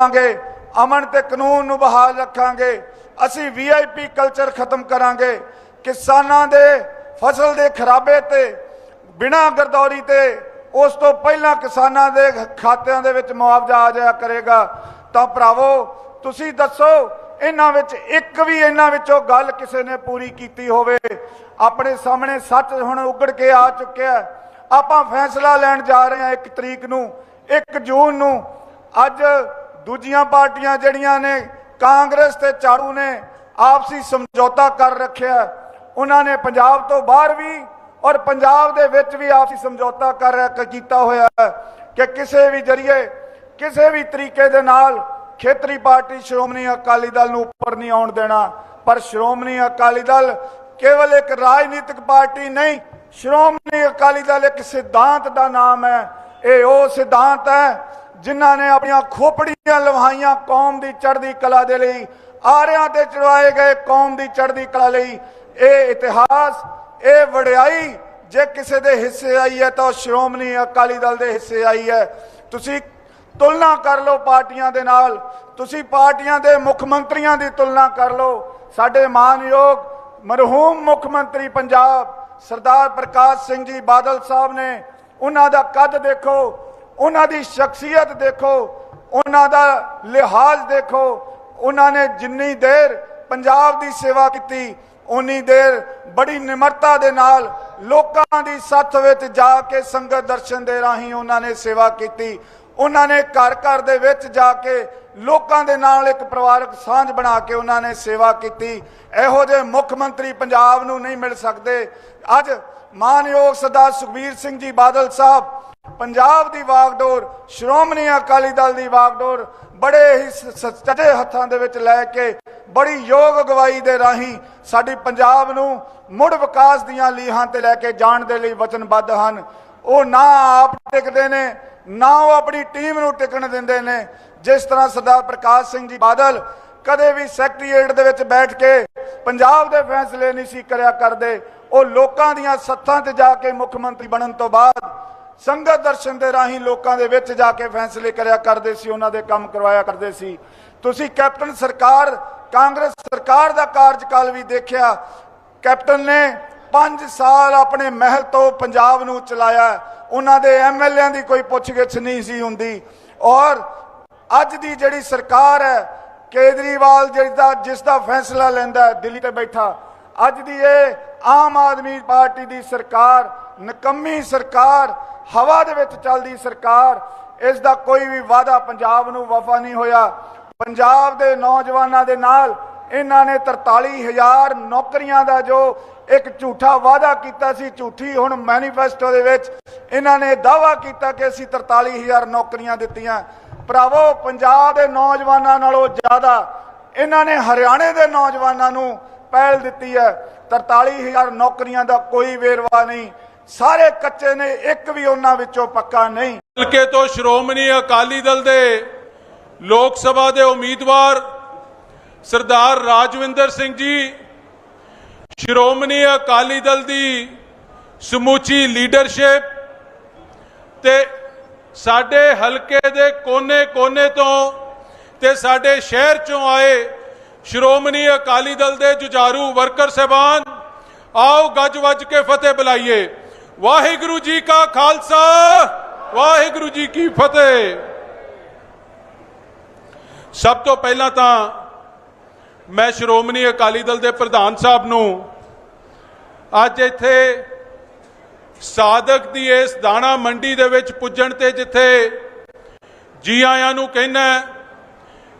ਰੱਖਾਂਗੇ ਅਮਨ ਤੇ ਕਾਨੂੰਨ ਨੂੰ ਬਹਾਲ ਰੱਖਾਂਗੇ। ਅਸੀਂ ਵੀਆਈਪੀ ਕਲਚਰ ਖਤਮ ਕਰਾਂਗੇ। ਕਿਸਾਨਾਂ ਦੇ ਫਸਲ ਦੇ ਖਰਾਬੇ ਤੇ, ਬਿਨਾਂ ਗਰਦੌਰੀ ਤੇ, ਉਸ ਤੋਂ ਪਹਿਲਾਂ ਕਿਸਾਨਾਂ ਦੇ ਖਾਤਿਆਂ ਦੇ ਵਿੱਚ ਮੁਆਵਜ਼ਾ ਆ ਜਾਇਆ ਕਰੇਗਾ। ਤਾਂ ਭਰਾਵੋ, ਤੁਸੀਂ ਦੱਸੋ ਇਹਨਾਂ ਵਿੱਚ ਇੱਕ ਵੀ ਇਹਨਾਂ ਵਿੱਚੋਂ ਗੱਲ ਕਿਸੇ ਨੇ ਪੂਰੀ ਕੀਤੀ ਹੋਵੇ। ਆਪਣੇ ਸਾਹਮਣੇ ਸੱਚ ਹੁਣ ਉਗੜ ਕੇ ਆ ਚੁੱਕਿਆ ਆਪਾਂ ਫੈਸਲਾ ਲੈਣ ਜਾ ਰਹੇ ਹਾਂ 1 ਤਰੀਕ ਨੂੰ 1 ਜੂਨ ਨੂੰ। ਅੱਜ ਦੂਜੀਆਂ ਪਾਰਟੀਆਂ ਜਿਹੜੀਆਂ ਨੇ, ਕਾਂਗਰਸ ਤੇ ਝਾੜੂ ਨੇ, ਆਪਸੀ ਸਮਝੌਤਾ ਕਰ ਰੱਖਿਆ ਉਹਨਾਂ ਨੇ ਪੰਜਾਬ ਤੋਂ ਬਾਹਰ ਵੀ ਔਰ ਪੰਜਾਬ ਦੇ ਵਿੱਚ ਵੀ ਆਪਸੀ ਸਮਝੌਤਾ ਕਰ ਰੱਖ- ਕੀਤਾ ਹੋਇਆ ਕਿ ਕਿਸੇ ਵੀ ਜਰੀਏ, ਕਿਸੇ ਵੀ ਤਰੀਕੇ ਦੇ ਨਾਲ ਖੇਤਰੀ ਪਾਰਟੀ ਸ਼੍ਰੋਮਣੀ ਅਕਾਲੀ ਦਲ ਨੂੰ ਉੱਪਰ ਨਹੀਂ ਆਉਣ ਦੇਣਾ। ਪਰ ਸ਼੍ਰੋਮਣੀ ਅਕਾਲੀ ਦਲ ਕੇਵਲ ਇੱਕ ਰਾਜਨੀਤਿਕ ਪਾਰਟੀ ਨਹੀਂ, ਸ਼੍ਰੋਮਣੀ ਅਕਾਲੀ ਦਲ ਇੱਕ ਸਿਧਾਂਤ ਦਾ ਨਾਮ ਹੈ। ਇਹ ਉਹ ਸਿਧਾਂਤ ਹੈ ਜਿਨ੍ਹਾਂ ਨੇ ਆਪਣੀਆਂ ਖੋਪੜੀਆਂ ਲਵਾਈਆਂ ਕੌਮ ਦੀ ਚੜ੍ਹਦੀ ਕਲਾ ਦੇ ਲਈ, ਆਰਿਆਂ ਤੇ ਚੜਵਾਏ ਗਏ ਕੌਮ ਦੀ ਚੜ੍ਹਦੀ ਕਲਾ ਲਈ। ਇਹ ਇਤਿਹਾਸ, ਇਹ ਵਡਿਆਈ, ਜੇ ਕਿਸੇ ਦੇ ਹਿੱਸੇ ਆਈ ਹੈ ਤਾਂ ਉਹ ਸ਼੍ਰੋਮਣੀ ਅਕਾਲੀ ਦਲ ਦੇ ਹਿੱਸੇ ਆਈ ਹੈ। ਤੁਸੀਂ ਤੁਲਨਾ ਕਰ ਲਓ ਪਾਰਟੀਆਂ ਦੇ ਨਾਲ। ਤੁਸੀਂ ਪਾਰਟੀਆਂ ਦੇ ਮੁੱਖ ਮੰਤਰੀਆਂ ਦੀ ਤੁਲਨਾ ਕਰ ਲਓ। ਸਾਡੇ ਮਾਨਯੋਗ ਮਰਹੂਮ ਮੁੱਖ ਮੰਤਰੀ ਪੰਜਾਬ, ਸਰਦਾਰ ਪ੍ਰਕਾਸ਼ ਸਿੰਘ ਜੀ ਬਾਦਲ ਸਾਹਿਬ ਨੇ ਉਹਨਾਂ ਦਾ ਕੱਦ ਦੇਖੋ, ਉਹਨਾਂ ਦੀ ਸ਼ਖਸੀਅਤ ਦੇਖੋ, ਉਹਨਾਂ ਦਾ ਲਿਹਾਜ਼ ਦੇਖੋ। ਉਹਨਾਂ ਨੇ ਜਿੰਨੀ ਦੇਰ ਪੰਜਾਬ ਦੀ ਸੇਵਾ ਕੀਤੀ ਉਨੀ ਦੇਰ ਬੜੀ ਨਿਮਰਤਾ ਦੇ ਨਾਲ ਲੋਕਾਂ ਦੀ ਸੱਥ ਵਿੱਚ ਜਾ ਕੇ ਸੰਗਤ ਦਰਸ਼ਨ ਦੇ ਰਾਹੀਂ ਉਹਨਾਂ ਨੇ ਸੇਵਾ ਕੀਤੀ। ਉਹਨਾਂ ਨੇ ਘਰ ਘਰ ਦੇ ਵਿੱਚ ਜਾ ਕੇ ਲੋਕਾਂ ਦੇ ਨਾਲ ਇੱਕ ਪਰਿਵਾਰਕ ਸਾਂਝ ਬਣਾ ਕੇ ਉਹਨਾਂ ਨੇ ਸੇਵਾ ਕੀਤੀ। ਇਹੋ ਜਿਹੇ ਮੁੱਖ ਮੰਤਰੀ ਪੰਜਾਬ ਨੂੰ ਨਹੀਂ ਮਿਲ ਸਕਦੇ। ਅੱਜ ਮਾਨਯੋਗ ਸਰਦਾਰ ਸੁਖਬੀਰ ਸਿੰਘ ਜੀ ਬਾਦਲ ਸਾਹਿਬ, ਪੰਜਾਬ ਦੀ ਵਾਗਡੋਰ, ਸ਼੍ਰੋਮਣੀ ਅਕਾਲੀ ਦਲ ਦੀ ਵਾਗਡੋਰ, ਬੜੇ ਹੀ ਸੱਚੇ ਹੱਥਾਂ ਦੇ ਵਿੱਚ ਲੈ ਕੇ ਬੜੀ ਯੋਗ ਅਗਵਾਈ ਦੇ ਰਾਹੀਂ ਸਾਡੀ ਪੰਜਾਬ ਨੂੰ ਮੁੜ ਵਿਕਾਸ ਦੀਆਂ ਲੀਹਾਂ ਤੇ ਲੈ ਕੇ ਜਾਣ ਦੇ ਲਈ ਵਚਨਬੱਧ ਹਨ। ਉਹ ਨਾ ਆਪ ਟਿਕਦੇ ਨੇ ਨਾ ਉਹ ਆਪਣੀ ਟੀਮ ਨੂੰ ਟਿਕਣ ਦਿੰਦੇ ਨੇ। ਜਿਸ ਤਰ੍ਹਾਂ ਸਰਦਾਰ ਪ੍ਰਕਾਸ਼ ਸਿੰਘ ਜੀ ਬਾਦਲ ਕਦੇ ਵੀ ਸੈਕਟਰੀਏਟ ਦੇ ਵਿੱਚ ਬੈਠ ਕੇ ਪੰਜਾਬ ਦੇ ਫੈਸਲੇ ਨਹੀਂ ਸੀ ਕਰਿਆ ਕਰਦੇ, ਉਹ ਲੋਕਾਂ ਦੀਆਂ ਸੱਥਾਂ ਤੇ ਜਾ ਕੇ ਮੁੱਖ ਮੰਤਰੀ ਬਣਨ ਤੋਂ ਬਾਅਦ ਸੰਗਤ ਦਰਸ਼ਨ ਦੇ ਰਾਹੀਂ ਲੋਕਾਂ ਦੇ ਵਿੱਚ ਜਾ ਕੇ ਫੈਸਲੇ ਕਰਿਆ ਕਰਦੇ ਸੀ, ਉਹਨਾਂ ਦੇ ਕੰਮ ਕਰਵਾਇਆ ਕਰਦੇ ਸੀ। ਤੁਸੀਂ ਕੈਪਟਨ ਸਰਕਾਰ, ਕਾਂਗਰਸ ਸਰਕਾਰ ਦਾ ਕਾਰਜਕਾਲ ਵੀ ਦੇਖਿਆ। ਕੈਪਟਨ ਨੇ 5 ਸਾਲ ਆਪਣੇ ਮਹਿਲ ਤੋਂ ਪੰਜਾਬ ਨੂੰ ਚਲਾਇਆ। ਉਹਨਾਂ ਦੇ ਐਮਐਲਏਆਂ ਦੀ ਕੋਈ ਪੁੱਛਗਿੱਛ ਨਹੀਂ ਸੀ ਹੁੰਦੀ। ਔਰ ਅੱਜ ਦੀ ਜਿਹੜੀ ਸਰਕਾਰ ਹੈ, ਕੇਜਰੀਵਾਲ ਜਿਹਦਾ ਜਿਸ ਦਾ ਫੈਸਲਾ ਲੈਂਦਾ ਦਿੱਲੀ ਤੇ ਬੈਠਾ, ਅੱਜ ਦੀ ਇਹ ਆਮ ਆਦਮੀ ਪਾਰਟੀ ਦੀ ਸਰਕਾਰ, ਨਕੰਮੀ ਸਰਕਾਰ, ਹਵਾ ਦੇ ਵਿੱਚ ਚੱਲਦੀ ਸਰਕਾਰ, ਇਸ ਦਾ ਕੋਈ ਵੀ ਵਾਅਦਾ ਪੰਜਾਬ ਨੂੰ ਵਫਾ ਨਹੀਂ ਹੋਇਆ। ਪੰਜਾਬ ਦੇ ਨੌਜਵਾਨਾਂ ਦੇ ਨਾਲ ਇਹਨਾਂ ਨੇ 43000 ਨੌਕਰੀਆਂ ਦਾ ਜੋ ਇੱਕ ਝੂਠਾ ਵਾਅਦਾ ਕੀਤਾ ਸੀ, ਝੂਠੀ ਹੁਣ ਮੈਨੀਫੈਸਟੋ ਦੇ ਵਿੱਚ ਇਹਨਾਂ ਨੇ ਦਾਵਾ ਕੀਤਾ ਕਿ ਅਸੀਂ 43000 ਨੌਕਰੀਆਂ ਦਿੱਤੀਆਂ। ਭਰਾਵੋ, ਪੰਜਾਬ ਦੇ ਨੌਜਵਾਨਾਂ ਨਾਲੋਂ ਜ਼ਿਆਦਾ ਇਹਨਾਂ ਨੇ ਹਰਿਆਣੇ ਦੇ ਨੌਜਵਾਨਾਂ ਨੂੰ ਪਹਿਲ ਦਿੱਤੀ ਹੈ। 43000 ਨੌਕਰੀਆਂ ਦਾ ਕੋਈ ਵੇਰਵਾ ਨਹੀਂ। ਸਾਰੇ ਕੱਚੇ ਨੇ, ਇੱਕ ਵੀ ਉਹਨਾਂ ਵਿੱਚੋਂ ਪੱਕਾ ਨਹੀਂ। ਹਲਕੇ ਤੋਂ ਸ਼੍ਰੋਮਣੀ ਅਕਾਲੀ ਦਲ ਦੇ ਲੋਕ ਸਭਾ ਦੇ ਉਮੀਦਵਾਰ ਸਰਦਾਰ ਰਾਜਵਿੰਦਰ ਸਿੰਘ ਜੀ, ਸ਼੍ਰੋਮਣੀ ਅਕਾਲੀ ਦਲ ਦੀ ਸਮੁੱਚੀ ਲੀਡਰਸ਼ਿਪ ਤੇ ਸਾਡੇ ਹਲਕੇ ਦੇ ਕੋਨੇ-ਕੋਨੇ ਤੋਂ ਤੇ ਸਾਡੇ ਸ਼ਹਿਰ ਚੋਂ ਆਏ ਸ਼੍ਰੋਮਣੀ ਅਕਾਲੀ ਦਲ ਦੇ ਜੁਝਾਰੂ ਵਰਕਰ ਸਹਿਬਾਨ, ਆਓ ਗੱਜ ਵੱਜ ਕੇ ਫਤਿਹ ਬੁਲਾਈਏ। ਵਾਹਿਗੁਰੂ ਜੀ ਕਾ ਖਾਲਸਾ, ਵਾਹਿਗੁਰੂ ਜੀ ਕੀ ਫਤਿਹ। ਸਭ ਤੋਂ ਪਹਿਲਾਂ ਤਾਂ ਮੈਂ ਸ਼੍ਰੋਮਣੀ ਅਕਾਲੀ ਦਲ ਦੇ ਪ੍ਰਧਾਨ ਸਾਹਿਬ ਨੂੰ ਅੱਜ ਇੱਥੇ ਸਾਧਕ ਦੀ ਇਸ ਦਾਣਾ ਮੰਡੀ ਦੇ ਵਿੱਚ ਪੁੱਜਣ ਤੇ ਜਿੱਥੇ ਜੀ ਆਇਆਂ ਨੂੰ ਕਹਿਣਾ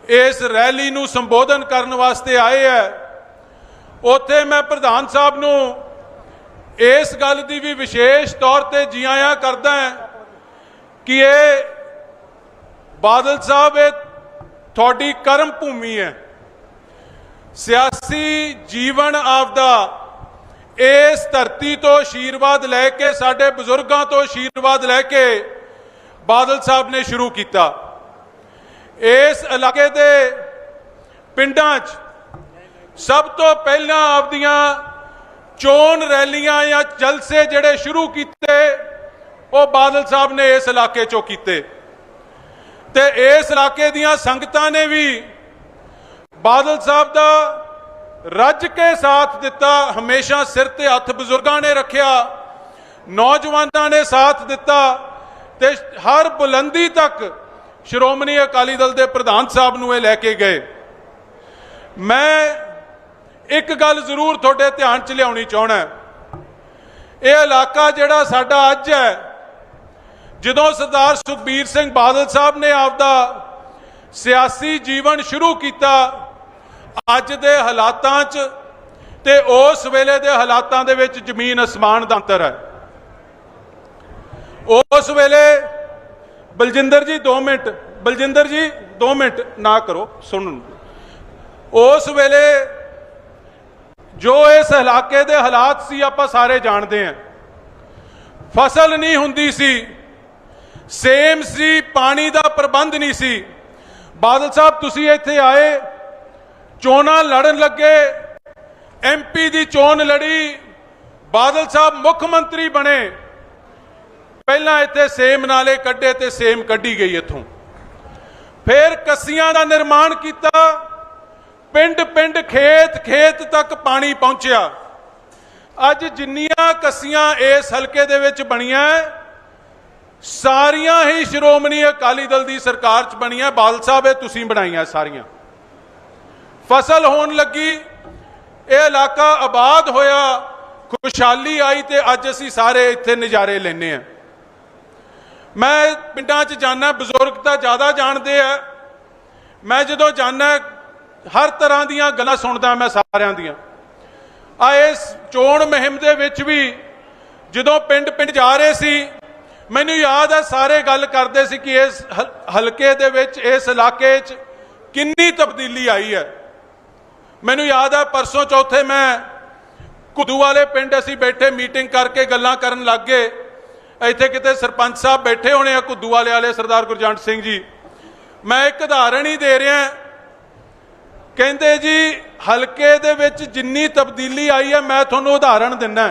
ਇਸ ਰੈਲੀ ਨੂੰ ਸੰਬੋਧਨ ਕਰਨ ਵਾਸਤੇ ਆਏ ਹੈ, ਉੱਥੇ ਮੈਂ ਪ੍ਰਧਾਨ ਸਾਹਿਬ ਨੂੰ ਇਸ ਗੱਲ ਦੀ ਵੀ ਵਿਸ਼ੇਸ਼ ਤੌਰ ਤੇ ਜੀ ਆਇਆਂ ਕਰਦਾ ਕਿ ਇਹ ਬਾਦਲ ਸਾਹਿਬ, ਇਹ ਤੁਹਾਡੀ ਕਰਮ ਭੂਮੀ ਹੈ। ਸਿਆਸੀ ਜੀਵਨ ਆਪਦਾ ਇਸ ਧਰਤੀ ਤੋਂ ਆਸ਼ੀਰਵਾਦ ਲੈ ਕੇ, ਸਾਡੇ ਬਜ਼ੁਰਗਾਂ ਤੋਂ ਆਸ਼ੀਰਵਾਦ ਲੈ ਕੇ ਬਾਦਲ ਸਾਹਿਬ ਨੇ ਸ਼ੁਰੂ ਕੀਤਾ। ਇਸ ਇਲਾਕੇ ਦੇ ਪਿੰਡਾਂ 'ਚ ਸਭ ਤੋਂ ਪਹਿਲਾਂ ਆਪਦੀਆਂ ਚੋਣ ਰੈਲੀਆਂ ਜਾਂ ਜਲਸੇ ਜਿਹੜੇ ਸ਼ੁਰੂ ਕੀਤੇ, ਉਹ ਬਾਦਲ ਸਾਹਿਬ ਨੇ ਇਸ ਇਲਾਕੇ ਚੋਂ ਕੀਤੇ। ਤੇ ਇਸ ਇਲਾਕੇ ਦੀਆਂ ਸੰਗਤਾਂ ਨੇ ਵੀ ਬਾਦਲ ਸਾਹਿਬ ਦਾ ਰੱਜ ਕੇ ਸਾਥ ਦਿੱਤਾ, ਹਮੇਸ਼ਾ ਸਿਰ ਤੇ ਹੱਥ ਬਜ਼ੁਰਗਾਂ ਨੇ ਰੱਖਿਆ, ਨੌਜਵਾਨਾਂ ਨੇ ਸਾਥ ਦਿੱਤਾ ਤੇ ਹਰ ਬੁਲੰਦੀ ਤੱਕ ਸ਼੍ਰੋਮਣੀ ਅਕਾਲੀ ਦਲ ਦੇ ਪ੍ਰਧਾਨ ਸਾਹਿਬ ਨੂੰ ਇਹ ਲੈ ਕੇ ਗਏ। ਮੈਂ ਇੱਕ ਗੱਲ ਜ਼ਰੂਰ ਤੁਹਾਡੇ ਧਿਆਨ 'ਚ ਲਿਆਉਣੀ ਚਾਹਣਾ ਇਹ ਇਲਾਕਾ ਜਿਹੜਾ ਸਾਡਾ ਅੱਜ ਹੈ, ਜਦੋਂ ਸਰਦਾਰ ਸੁਖਬੀਰ ਸਿੰਘ ਬਾਦਲ ਸਾਹਿਬ ਨੇ ਆਪਦਾ ਸਿਆਸੀ ਜੀਵਨ ਸ਼ੁਰੂ ਕੀਤਾ ਅੱਜ ਦੇ ਹਾਲਾਤਾਂ 'ਚ ਤੇ ਉਸ ਵੇਲੇ ਦੇ ਹਾਲਾਤਾਂ ਦੇ ਵਿੱਚ ਜ਼ਮੀਨ ਅਸਮਾਨ ਦਾ ਅੰਤਰ ਹੈ। ਉਸ ਵੇਲੇ ਬਲਜਿੰਦਰ ਜੀ 2 ਮਿੰਟ, ਬਲਜਿੰਦਰ ਜੀ 2 ਮਿੰਟ ਨਾ ਕਰੋ ਸੁਣਨ ਉਸ ਵੇਲੇ ਜੋ ਇਸ ਇਲਾਕੇ ਦੇ ਹਾਲਾਤ ਸੀ ਆਪਾਂ ਸਾਰੇ ਜਾਣਦੇ ਹਾਂ। ਫਸਲ ਨਹੀਂ ਹੁੰਦੀ ਸੀ, ਸੇਮ ਸੀ, ਪਾਣੀ ਦਾ ਪ੍ਰਬੰਧ ਨਹੀਂ ਸੀ। ਬਾਦਲ ਸਾਹਿਬ, ਤੁਸੀਂ ਇੱਥੇ ਆਏ ਚੋਣਾਂ ਲੜਨ ਲੱਗੇ। ਐਮਪੀ ਦੀ ਚੋਣ ਲੜੀ, ਬਾਦਲ ਸਾਹਿਬ ਮੁੱਖ ਮੰਤਰੀ ਬਣੇ। ਪਹਿਲਾਂ ਇੱਥੇ ਸੇਮ ਨਾਲੇ ਕੱਢੇ ਤੇ ਸੇਮ ਕੱਢੀ ਗਈ ਇੱਥੋਂ। ਫਿਰ ਕੱਸੀਆਂ ਦਾ ਨਿਰਮਾਣ ਕੀਤਾ। ਪਿੰਡ ਪਿੰਡ ਖੇਤ ਖੇਤ ਤੱਕ ਪਾਣੀ ਪਹੁੰਚਿਆ। ਅੱਜ ਜਿੰਨੀਆਂ ਕੱਸੀਆਂ ਇਸ ਹਲਕੇ ਦੇ ਵਿੱਚ ਬਣੀਆਂ, ਸਾਰੀਆਂ ਹੀ ਸ਼੍ਰੋਮਣੀ ਅਕਾਲੀ ਦਲ ਦੀ ਸਰਕਾਰ 'ਚ ਬਣੀਆਂ। ਬਾਦਲ ਸਾਹਿਬ, ਇਹ ਤੁਸੀਂ ਬਣਾਈਆਂ ਸਾਰੀਆਂ। ਫਸਲ ਹੋਣ ਲੱਗੀ, ਇਹ ਇਲਾਕਾ ਆਬਾਦ ਹੋਇਆ, ਖੁਸ਼ਹਾਲੀ ਆਈ ਤੇ ਅੱਜ ਅਸੀਂ ਸਾਰੇ ਇੱਥੇ ਨਜ਼ਾਰੇ ਲੈਨੇ ਆ ਮੈਂ ਪਿੰਡਾਂ 'ਚ ਜਾਣਾ ਬਜ਼ੁਰਗ ਤਾਂ ਜ਼ਿਆਦਾ ਜਾਣਦੇ ਆ। ਮੈਂ ਜਦੋਂ ਜਾਣਾ ਹਰ ਤਰ੍ਹਾਂ ਦੀਆਂ ਗੱਲਾਂ ਸੁਣਦਾ ਮੈਂ ਸਾਰਿਆਂ ਦੀਆਂ। ਆ ਇਸ ਚੋਣ ਮੁਹਿੰਮ ਦੇ ਵਿੱਚ ਵੀ ਜਦੋਂ ਪਿੰਡ ਪਿੰਡ ਜਾ ਰਹੇ ਸੀ, ਮੈਨੂੰ ਯਾਦ ਹੈ ਸਾਰੇ ਗੱਲ ਕਰਦੇ ਸੀ ਕਿ ਇਸ ਹਲ- ਹਲਕੇ ਦੇ ਵਿੱਚ, ਇਸ ਇਲਾਕੇ 'ਚ ਕਿੰਨੀ ਤਬਦੀਲੀ ਆਈ ਹੈ। ਮੈਨੂੰ ਯਾਦ ਹੈ ਪਰਸੋਂ ਚੌਥੇ ਮੈਂ ਕੁਦੂ ਵਾਲੇ ਪਿੰਡ ਅਸੀਂ ਬੈਠੇ, ਮੀਟਿੰਗ ਕਰਕੇ ਗੱਲਾਂ ਕਰਨ ਲੱਗ ਗਏ। ਇੱਥੇ ਕਿਤੇ ਸਰਪੰਚ ਸਾਹਿਬ ਬੈਠੇ ਹੋਣੇ ਆ ਕੁਦੂ ਵਾਲੇ ਵਾਲੇ, ਸਰਦਾਰ ਗੁਰਜੰਟ ਸਿੰਘ ਜੀ। ਮੈਂ ਇੱਕ ਉਦਾਹਰਣ ਹੀ ਦੇ ਰਿਹਾ ਕਹਿੰਦੇ ਜੀ, ਹਲਕੇ ਦੇ ਵਿੱਚ ਜਿੰਨੀ ਤਬਦੀਲੀ ਆਈ ਹੈ, ਮੈਂ ਤੁਹਾਨੂੰ ਉਦਾਹਰਣ ਦਿੰਦਾ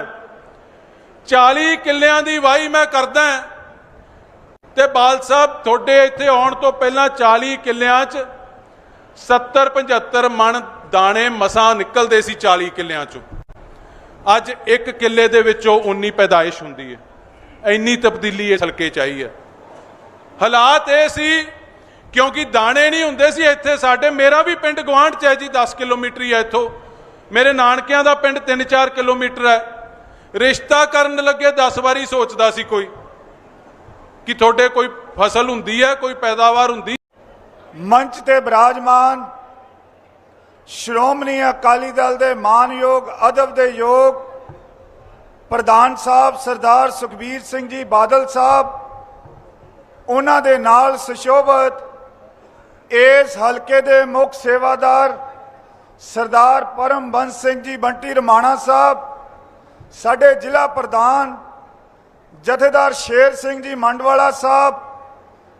40 ਕਿੱਲਿਆਂ ਦੀ ਵਾਈ ਮੈਂ ਕਰਦਾ ਤੇ ਬਾਲ ਸਾਹਿਬ, ਤੁਹਾਡੇ ਇੱਥੇ ਆਉਣ ਤੋਂ ਪਹਿਲਾਂ 40 ਕਿੱਲਿਆਂ 'ਚ 70 75 ਮਣ ਦਾਣੇ ਮਸਾਂ ਨਿਕਲਦੇ ਸੀ 40 ਕਿੱਲਿਆਂ 'ਚੋਂ। ਅੱਜ ਇੱਕ ਕਿੱਲੇ ਦੇ ਵਿੱਚੋਂ 19 ਪੈਦਾਇਸ਼ ਹੁੰਦੀ ਹੈ। ਇੰਨੀ ਤਬਦੀਲੀ ਇਸ ਹਲਕੇ 'ਚ ਆਈ ਹੈ। ਹਾਲਾਤ ਇਹ ਸੀ, ਕਿਉਂਕਿ ਦਾਣੇ ਨਹੀਂ ਹੁੰਦੇ ਸੀ ਇੱਥੇ ਸਾਡੇ, ਮੇਰਾ ਵੀ ਪਿੰਡ ਗਵਾਂਢ 'ਚ ਹੈ ਜੀ 10 ਕਿਲੋਮੀਟਰ ਹੀ ਹੈ ਇੱਥੋਂ। ਮੇਰੇ ਨਾਨਕਿਆਂ ਦਾ ਪਿੰਡ 3-4 ਕਿਲੋਮੀਟਰ ਹੈ। ਰਿਸ਼ਤਾ ਕਰਨ ਲੱਗੇ 10 ਵਾਰੀ ਸੋਚਦਾ ਸੀ ਕੋਈ ਕਿ ਤੁਹਾਡੇ ਕੋਈ ਫਸਲ ਹੁੰਦੀ ਹੈ, ਕੋਈ ਪੈਦਾਵਾਰ ਹੁੰਦੀ ਮੰਚ ਤੇ ਬਰਾਜਮਾਨ ਸ਼੍ਰੋਮਣੀ ਅਕਾਲੀ ਦਲ ਦੇ ਮਾਨਯੋਗ ਅਦਬ ਦੇ ਯੋਗ ਪ੍ਰਧਾਨ ਸਾਹਿਬ ਸਰਦਾਰ ਸੁਖਬੀਰ ਸਿੰਘ ਜੀ ਬਾਦਲ ਸਾਹਿਬ, ਉਹਨਾਂ ਦੇ ਨਾਲ ਸੁਸ਼ੋਭਤ ਇਸ ਹਲਕੇ ਦੇ ਮੁੱਖ ਸੇਵਾਦਾਰ ਸਰਦਾਰ ਪਰਮਬੰਸ ਸਿੰਘ ਜੀ ਬੰਟੀ ਰਮਾਣਾ ਸਾਹਿਬ, ਸਾਡੇ ਜ਼ਿਲ੍ਹਾ ਪ੍ਰਧਾਨ ਜਥੇਦਾਰ ਸ਼ੇਰ ਸਿੰਘ ਜੀ ਮੰਡਵਾਲਾ ਸਾਹਿਬ,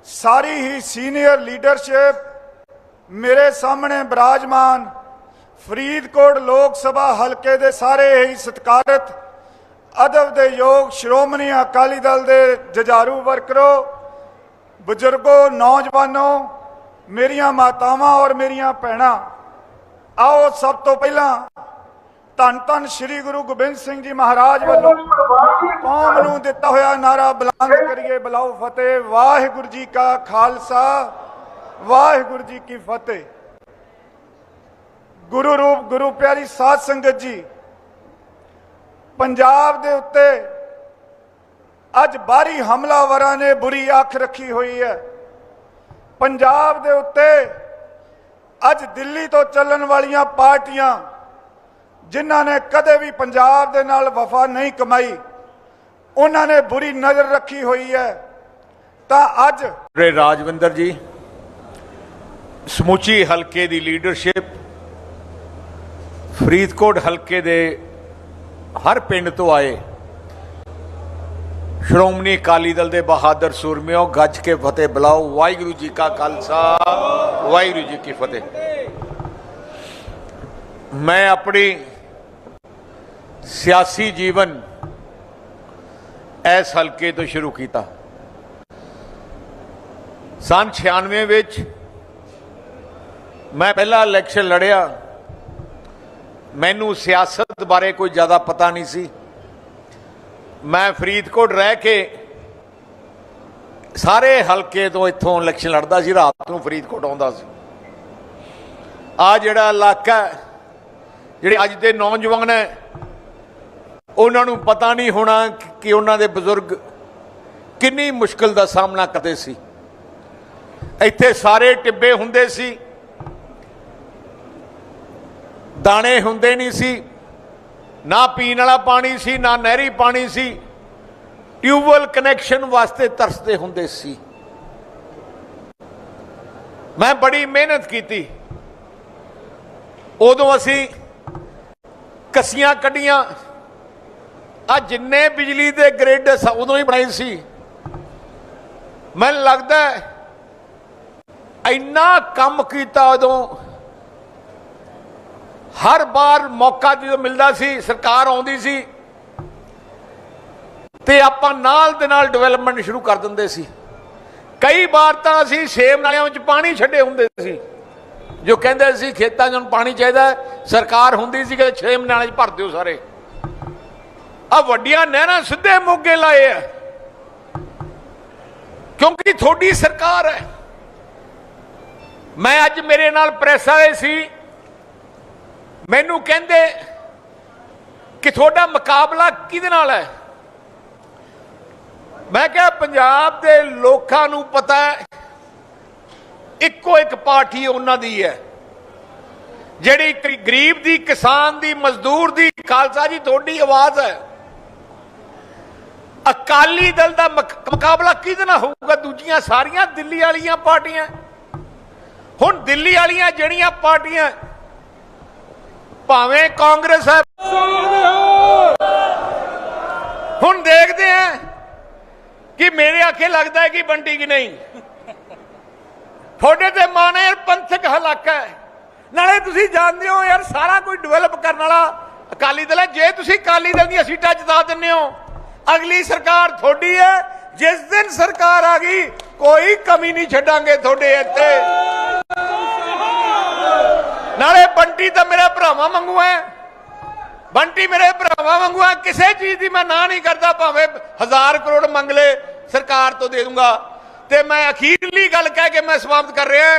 ਸਾਰੀ ਹੀ ਸੀਨੀਅਰ ਲੀਡਰਸ਼ਿਪ ਮੇਰੇ ਸਾਹਮਣੇ ਬਿਰਾਜਮਾਨ ਫਰੀਦਕੋਟ ਲੋਕ ਸਭਾ ਹਲਕੇ ਦੇ ਸਾਰੇ ਹੀ ਸਤਿਕਾਰਤ, ਅਦਬ ਦੇ ਯੋਗ ਸ਼੍ਰੋਮਣੀ ਅਕਾਲੀ ਦਲ ਦੇ ਜਜਾਰੂ ਵਰਕਰੋ, ਬਜ਼ੁਰਗੋ, ਨੌਜਵਾਨੋ, ਮੇਰੀਆਂ ਮਾਤਾਵਾਂ ਔਰ ਮੇਰੀਆਂ ਭੈਣਾਂ, ਆਓ ਸਭ ਤੋਂ ਪਹਿਲਾਂ ਧੰਨ ਧੰਨ ਸ੍ਰੀ ਗੁਰੂ ਗੋਬਿੰਦ ਸਿੰਘ ਜੀ ਮਹਾਰਾਜ ਵੱਲੋਂ ਕੌਮ ਨੂੰ ਦਿੱਤਾ ਹੋਇਆ ਨਾਰਾ ਬੁਲੰਦ ਕਰੀਏ, ਬਲਾਓ ਫਤਿਹ, ਵਾਹਿਗੁਰੂ ਜੀ ਕਾ ਖਾਲਸਾ, ਵਾਹਿਗੁਰੂ ਜੀ ਕੀ ਫਤਿਹ। ਗੁਰੂ ਰੂਪ, ਗੁਰੂ ਪਿਆਰੀ ਸਾਧ ਸੰਗਤ ਜੀ, ਪੰਜਾਬ ਦੇ ਉੱਤੇ ਅੱਜ ਬਾਹਰੀ ਹਮਲਾਵਰਾਂ ਨੇ ਬੁਰੀ ਅੱਖ ਰੱਖੀ ਹੋਈ ਹੈ। ਪੰਜਾਬ ਦੇ ਉੱਤੇ ਅੱਜ ਦਿੱਲੀ ਤੋਂ ਚੱਲਣ ਵਾਲੀਆਂ ਪਾਰਟੀਆਂ, ਜਿਨ੍ਹਾਂ ਨੇ ਕਦੇ ਵੀ ਪੰਜਾਬ ਦੇ ਨਾਲ ਵਫਾ ਨਹੀਂ ਕਮਾਈ, ਉਹਨਾਂ ਨੇ ਬੁਰੀ ਨਜ਼ਰ ਰੱਖੀ ਹੋਈ ਹੈ। ਤਾਂ ਅੱਜ ਰੇ ਰਾਜਵਿੰਦਰ ਜੀ, ਸਮੁੱਚੀ ਹਲਕੇ ਦੀ ਲੀਡਰਸ਼ਿਪ ਫਰੀਦਕੋਟ ਹਲਕੇ ਦੇ ਹਰ ਪਿੰਡ ਤੋਂ ਆਏ ਸ਼੍ਰੋਮਣੀ ਅਕਾਲੀ ਦਲ ਦੇ ਬਹਾਦਰ ਸੂਰਮਿਓ, ਗੱਜ ਕੇ ਫਤਿਹ ਬੁਲਾਓ। ਵਾਹਿਗੁਰੂ ਜੀ ਕਾ ਖਾਲਸਾ, ਵਾਹਿਗੁਰੂ ਜੀ ਕੀ ਫਤਿਹ। ਮੈਂ ਆਪਣੀ ਸਿਆਸੀ ਜੀਵਨ ਇਸ ਹਲਕੇ ਤੋਂ ਸ਼ੁਰੂ ਕੀਤਾ। ਸਨ 96 ਵਿੱਚ ਮੈਂ ਪਹਿਲਾ ਇਲੈਕਸ਼ਨ ਲੜਿਆ। ਮੈਨੂੰ ਸਿਆਸਤ ਬਾਰੇ ਕੋਈ ਜ਼ਿਆਦਾ ਪਤਾ ਨਹੀਂ ਸੀ। ਮੈਂ ਫਰੀਦਕੋਟ ਰਹਿ ਕੇ ਸਾਰੇ ਹਲਕੇ ਤੋਂ ਇੱਥੋਂ ਇਲੈਕਸ਼ਨ ਲੜਦਾ ਸੀ, ਰਾਤ ਨੂੰ ਫਰੀਦਕੋਟ ਆਉਂਦਾ ਸੀ। ਆ ਜਿਹੜਾ ਇਲਾਕਾ ਜਿਹੜੇ ਅੱਜ ਦੇ ਨੌਜਵਾਨ ਹੈ, ਉਹਨਾਂ ਨੂੰ ਪਤਾ ਨਹੀਂ ਹੋਣਾ ਕਿ ਉਹਨਾਂ ਦੇ ਬਜ਼ੁਰਗ ਕਿੰਨੀ ਮੁਸ਼ਕਲ ਦਾ ਸਾਹਮਣਾ ਕਰਦੇ ਸੀ। ਇੱਥੇ ਸਾਰੇ ਟਿੱਬੇ ਹੁੰਦੇ ਸੀ ਦਾਣੇ ਹੁੰਦੇ ਨਹੀਂ ਸੀ, ਨਾ ਪੀਣ ਵਾਲਾ ਪਾਣੀ ਸੀ, ਨਾ ਨਹਿਰੀ ਪਾਣੀ ਸੀ। ਟਿਊਬਵੈਲ ਕਨੈਕਸ਼ਨ ਵਾਸਤੇ ਤਰਸਦੇ ਹੁੰਦੇ ਸੀ। ਮੈਂ ਬੜੀ ਮਿਹਨਤ ਕੀਤੀ। ਉਦੋਂ ਅਸੀਂ ਕਸੀਆਂ ਕੱਢੀਆਂ। ਆ ਜਿੰਨੇ ਬਿਜਲੀ ਦੇ ਗ੍ਰਿਡ ਉਦੋਂ ਹੀ ਬਣਾਈ ਸੀ। ਮੈਨੂੰ ਲੱਗਦਾ ਇੰਨਾ ਕੰਮ ਕੀਤਾ ਉਦੋਂ ਹਰ ਵਾਰ ਮੌਕਾ ਜਦੋਂ ਮਿਲਦਾ ਸੀ, ਸਰਕਾਰ ਆਉਂਦੀ ਸੀ, ਤੇ ਆਪਾਂ ਨਾਲ ਦੇ ਨਾਲ ਡਿਵੈਲਪਮੈਂਟ ਸ਼ੁਰੂ ਕਰ ਦਿੰਦੇ ਸੀ। ਕਈ ਵਾਰ ਤਾਂ ਅਸੀਂ ਸੇਮ ਨਾਲਿਆਂ ਵਿੱਚ ਪਾਣੀ ਛੱਡੇ ਹੁੰਦੇ ਸੀ, ਜੋ ਕਹਿੰਦੇ ਸੀ ਖੇਤਾਂ 'ਚ ਹੁਣ ਪਾਣੀ ਚਾਹੀਦਾ ਸਰਕਾਰ ਹੁੰਦੀ ਸੀ ਕਿ ਸੇਮ ਨਾਲੇ 'ਚ ਭਰ ਦਿਓ ਸਾਰੇ। ਆ ਵੱਡੀਆਂ ਨਹਿਰਾਂ ਸਿੱਧੇ ਮੋਗੇ ਲਾਏ ਆ। ਕਿਉਂਕਿ ਤੁਹਾਡੀ ਸਰਕਾਰ ਹੈ। ਮੈਂ ਅੱਜ ਮੇਰੇ ਨਾਲ ਪ੍ਰੈਸ ਆਏ ਸੀ ਮੈਨੂੰ ਕਹਿੰਦੇ ਕਿ ਤੁਹਾਡਾ ਮੁਕਾਬਲਾ ਕਿਹਦੇ ਨਾਲ ਹੈ? ਮੈਂ ਕਿਹਾ, ਪੰਜਾਬ ਦੇ ਲੋਕਾਂ ਨੂੰ ਪਤਾ ਹੈ, ਇੱਕੋ ਇੱਕ ਪਾਰਟੀ ਉਹਨਾਂ ਦੀ ਹੈ, ਜਿਹੜੀ ਗਰੀਬ ਦੀ, ਕਿਸਾਨ ਦੀ, ਮਜ਼ਦੂਰ ਦੀ, ਖਾਲਸਾ ਜੀ, ਤੁਹਾਡੀ ਆਵਾਜ਼ ਹੈ। ਅਕਾਲੀ ਦਲ ਦਾ ਮੁਕ- ਮੁਕਾਬਲਾ ਕਿਹਦੇ ਨਾਲ ਹੋਊਗਾ? ਦੂਜੀਆਂ ਸਾਰੀਆਂ ਦਿੱਲੀ ਵਾਲੀਆਂ ਪਾਰਟੀਆਂ। ਹੁਣ ਦਿੱਲੀ ਵਾਲੀਆਂ ਜਿਹੜੀਆਂ ਪਾਰਟੀਆਂ ਭਾਵੇਂ ਕਾਂਗਰਸ ਹੈ। ਹੁਣ ਦੇਖਦੇ ਆ ਕਿ ਮੇਰੇ ਆਖੇ ਲੱਗਦਾ ਹੈ ਕਿ ਬੰਟੀ ਕਿ ਨਹੀਂ। ਤੁਹਾਡੇ ਤੇ ਮਾਨ ਯਾਰ ਪੰਥਕ ਹਲਾਕਾ ਹੈ। ਨਾਲੇ ਤੁਸੀਂ ਜਾਣਦੇ ਹੋ ਯਾਰ, ਸਾਰਾ ਕੁਝ ਡਿਵੈਲਪ ਕਰਨ ਵਾਲਾ ਅਕਾਲੀ ਦਲ ਹੈ। ਜੇ ਤੁਸੀਂ ਅਕਾਲੀ ਦਲ ਦੀਆਂ ਸੀਟਾਂ ਜਿਤਾ ਦਿੰਦੇ ਹੋ, ਅਗਲੀ ਸਰਕਾਰ ਤੁਹਾਡੀ ਹੈ। ਜਿਸ ਦਿਨ ਸਰਕਾਰ ਆ ਗਈ, ਕੋਈ ਕਮੀ ਨਹੀਂ ਛੱਡਾਂਗੇ ਤੁਹਾਡੇ ਇੱਥੇ। ਨਾਲੇ ਬੰਟੀ ਤਾਂ ਮੇਰੇ ਭਰਾਵਾਂ ਵਾਂਗੂ ਹੈ ਬੰਟੀ ਮੇਰੇ ਭਰਾਵਾਂ ਵਾਂਗੂ ਹੈ ਕਿਸੇ ਚੀਜ਼ ਦੀ ਮੈਂ ਨਾ ਨਹੀਂ ਕਰਦਾ ਭਾਵੇਂ ਹਜ਼ਾਰ ਕਰੋੜ ਮੰਗ ਲੈ ਸਰਕਾਰ ਤੋਂ ਦੇ ਦੂੰਗਾ ਤੇ ਮੈਂ ਅਖੀਰਲੀ ਗੱਲ ਕਹਿ ਕੇ ਮੈਂ ਸਮਾਪਤ ਕਰ ਰਿਹਾ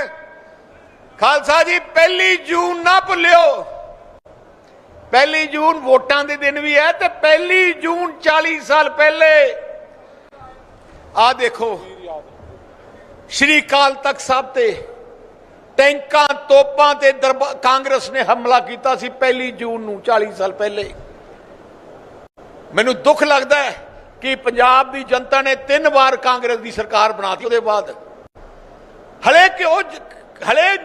ਖਾਲਸਾ ਜੀ ਪਹਿਲੀ ਜੂਨ ਨਾ ਭੁੱਲਿਓ ਪਹਿਲੀ ਜੂਨ ਵੋਟਾਂ ਦੇ ਦਿਨ ਵੀ ਹੈ ਤੇ ਪਹਿਲੀ ਜੂਨ 40 ਸਾਲ ਪਹਿਲੇ ਆ ਦੇਖੋ ਸ਼੍ਰੀ ਕਾਲ ਤਖਤ ਸਾਹਿਬ ਤੇ ਟੈਂਕਾਂ ਤੋਪਾਂ ਤੇ ਦਰਬਾ- ਕਾਂਗਰਸ ਨੇ ਹਮਲਾ ਕੀਤਾ ਸੀ ਪਹਿਲੀ ਜੂਨ ਨੂੰ 40 ਸਾਲ ਪਹਿਲੇ। ਮੈਨੂੰ ਦੁੱਖ ਲੱਗਦਾ ਹੈ ਕਿ ਪੰਜਾਬ ਦੀ ਜਨਤਾ ਨੇ ਤਿੰਨ ਵਾਰ ਕਾਂਗਰਸ ਦੀ ਸਰਕਾਰ ਬਣਾਤੀ ਉਹਦੇ ਬਾਅਦ। ਹਲੇ ਕਿ ਉਹ ਹਲੇ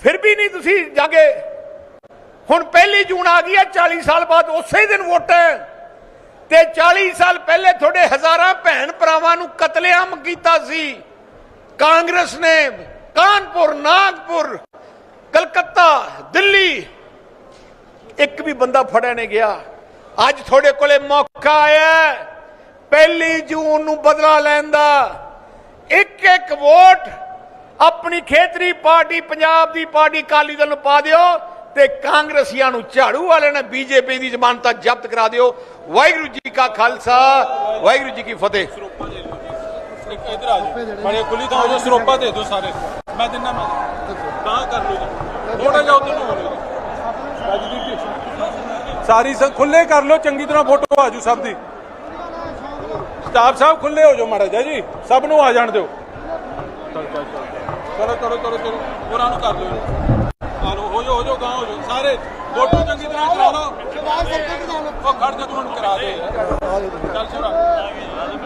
ਫਿਰ ਵੀ ਨਹੀਂ ਤੁਸੀਂ ਜਾਗੇ। ਹੁਣ ਪਹਿਲੀ ਜੂਨ ਆ ਗਈ ਹੈ 40 ਸਾਲ ਬਾਅਦ ਉਸੇ ਦਿਨ ਵੋਟਾਂ ਤੇ 40 ਸਾਲ ਪਹਿਲੇ ਤੁਹਾਡੇ ਹਜ਼ਾਰਾਂ ਭੈਣ ਭਰਾਵਾਂ ਨੂੰ ਕਤਲੇਆਮ ਕੀਤਾ ਸੀ। ਕਾਂਗਰਸ ਨੇ ਕਾਨਪੁਰ, ਨਾਗਪੁਰ, ਕਲਕੱਤਾ, ਦਿੱਲੀ। ਇੱਕ ਵੀ ਬੰਦਾ ਫੜਿਆ ਨਹੀਂ ਗਿਆ। ਅੱਜ ਤੁਹਾਡੇ ਕੋਲੇ ਮੌਕਾ ਆਇਆ ਪਹਿਲੀ ਜੂਨ ਨੂੰ ਬਦਲਾ ਲੈਣ ਦਾ। ਇੱਕ ਇੱਕ ਵੋਟ ਆਪਣੀ ਖੇਤਰੀ ਪਾਰਟੀ, ਪੰਜਾਬ ਦੀ ਪਾਰਟੀ, ਅਕਾਲੀ ਦਲ ਨੂੰ ਪਾ ਦਿਓ ਤੇ ਕਾਂਗਰਸੀਆਂ ਨੂੰ ਝਾੜੂ ਵਾਲਿਆਂ ਨੇ ਬੀਜੇਪੀ ਦੀ ਜ਼ਮਾਨਤਾਂ ਜ਼ਬਤ ਕਰਾ ਦਿਓ। ਵਾਹਿਗੁਰੂ ਜੀ ਕਾ ਖਾਲਸਾ, ਵਾਹਿਗੁਰੂ ਜੀ ਕੀ ਫਤਿਹ। ਇੱਕ ਇਧਰ ਆ ਜਾਓ। ਬੜੇ ਖੁੱਲੀ ਤਾਂ ਹੋ ਸਰੋਪਾ ਦੇ ਦਿਓ ਸਾਰੇ। ਮੈਂ ਦਿੰਦਾ ਮੈਂ। ਤਾਂ ਕਰ ਲਓ ਥੋੜਾ ਜਿਹਾ ਉਧਰ ਨੂੰ ਹੋ ਲਓ ਸਾਰੀ ਸੰਗ ਖੁੱਲੇ ਕਰ ਲਓ, ਚੰਗੀ ਤਰ੍ਹਾਂ ਫੋਟੋ ਆਜੂ ਸਭ ਦੀ। ਸਟਾਫ ਸਾਹਿਬ ਖੁੱਲੇ ਹੋ ਜਾਓ ਮਾੜਾ ਜੀ। ਸਭ ਨੂੰ ਆ ਜਾਣ ਦਿਓ। ਚਲੋ ਚਲੋ ਚਲੋ ਚਲੋ। ਉਹਨਾਂ ਨੂੰ ਕਰ ਲਿਓ। ਆ ਲਓ, ਹੋ ਜਾਓ ਹੋ ਜਾਓ ਗਾਂ ਹੋ ਜਾਓ। ਸਾਰੇ ਫੋਟੋ ਚੰਗੀ ਤਰ੍ਹਾਂ ਕਰਾ ਲਓ। ਉਹ ਖੜ ਜਾ ਤੂੰ ਕਰਾ ਦੇ। ਚੱਲ ਸੁਣਾ